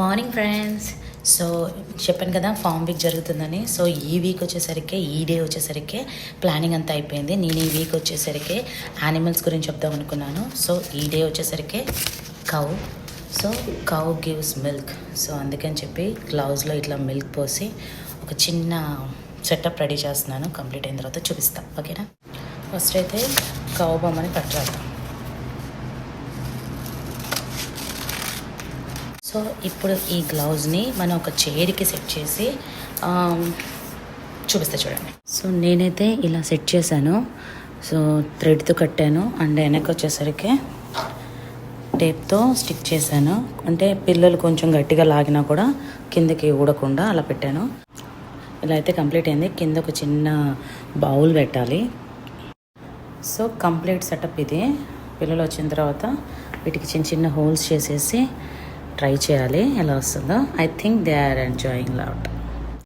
Morning friends. So చెప్పాను కదా farm week జరుగుతుందని. సో ఈ వీక్ వచ్చేసరికి ఈ డే వచ్చేసరికి ప్లానింగ్ అంతా అయిపోయింది. నేను ఈ వీక్ వచ్చేసరికి యానిమల్స్ గురించి చెప్దాం అనుకున్నాను. సో ఈ డే వచ్చేసరికి cow. So cow gives milk. So అందుకని చెప్పి గ్లౌజ్లో ఇట్లా మిల్క్ పోసి ఒక చిన్న సెటప్ రెడీ చేస్తున్నాను. కంప్లీట్ అయిన తర్వాత చూపిస్తాం. ఓకేనా? ఫస్ట్ అయితే కౌ బొమ్మని పట్టాలి సో ఇప్పుడు ఈ గ్లౌజ్ని మనం ఒక చైర్కి సెట్ చేసి చూపిస్తే చూడండి. సో నేనైతే ఇలా సెట్ చేశాను. సో థ్రెడ్తో కట్టాను. అండ్ వెనక వచ్చేసరికి టేప్తో స్టిక్ చేశాను. అంటే పిల్లలు కొంచెం గట్టిగా లాగినా కూడా కిందకి ఊడకుండా అలా పెట్టాను. ఇలా అయితే కంప్లీట్ అయింది. కింద ఒక చిన్న బౌల్ పెట్టాలి. సో కంప్లీట్ సెటప్ ఇది. పిల్లలు వచ్చిన తర్వాత వీటికి చిన్న చిన్న హోల్స్ చేసేసి ట్రై చేయాలి. ఎలా వస్తుందో? I think they are enjoying lot